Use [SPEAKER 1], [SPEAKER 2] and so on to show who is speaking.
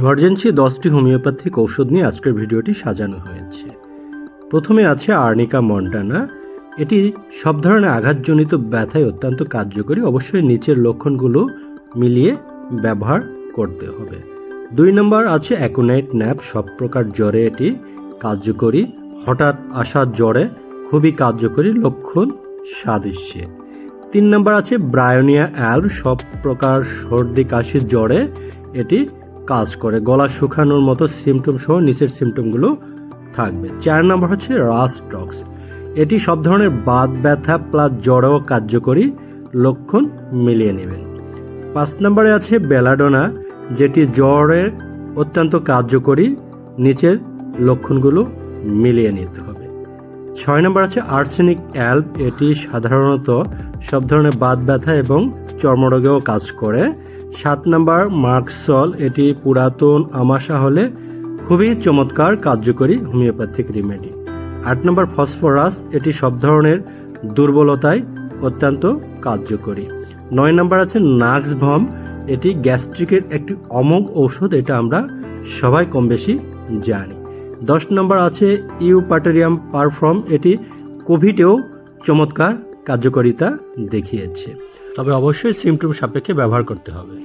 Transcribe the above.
[SPEAKER 1] Emergency দশটি homeopathic ঔষধ নিয়ে আজকের ভিডিওটি সাজানো হয়েছে। প্রথমে আছে আর্নিকা মন্টানা। এটি সব ধরনের আঘাতজনিত ব্যথায় অত্যন্ত কার্যকরী। অবশ্যই নিচের লক্ষণগুলো মিলিয়ে ব্যবহার করতে হবে। দুই নম্বর আছে অ্যাকোনাইট ন্যাপ, সব প্রকার জ্বরে এটি কার্যকরী। হঠাৎ আসা জ্বরে খুবই কার্যকরী লক্ষণ সাদৃশ্যে। তিন নম্বর আছে ব্রায়োনিয়া অ্যাল, সব প্রকার সর্দি কাশির জ্বরে এটি কাজ করে, গলা শুকানোর মতো সিমটম সহ নিচের সিমটমগুলো থাকবে। চার নম্বর হচ্ছে রাস্টক্স এটি সব ধরনের বাত ব্যথা প্লাস জ্বরেও কার্যকরী লক্ষণ মিলিয়ে নেবেন পাঁচ নম্বরে আছে বেলাডোনা, যেটি জ্বরের অত্যন্ত কার্যকরী নিচের লক্ষণগুলো মিলিয়ে নিতে হবে। ছয় নম্বর আছে আর্সেনিক অ্যাল্প। এটি সাধারণত সব ধরনের বাত ব্যথা এবং চর্মরোগেও কাজ করে। সাত নম্বর মার্কসল এটি পুরাতন আমাশা হলে খুবই চমৎকার কার্যকরী হোমিওপ্যাথিক রিমেডি। আট নম্বর ফসফরাস, এটি সব ধরনের দুর্বলতায় অত্যন্ত কার্যকরী। নয় নম্বর আছে নাক্স ভম এটি গ্যাস্ট্রিকের একটি অমোঘ ঔষধ, এটা আমরা সবাই কম বেশি জানি। দশ নম্বর আছে ইউপাটেরিয়াম পারফর্ম, এটি কোভিডেও চমৎকার কার্যকারিতা দেখিয়েছে। তবে অবশ্যই সিমটম সাপেক্ষে ব্যবহার করতে হবে।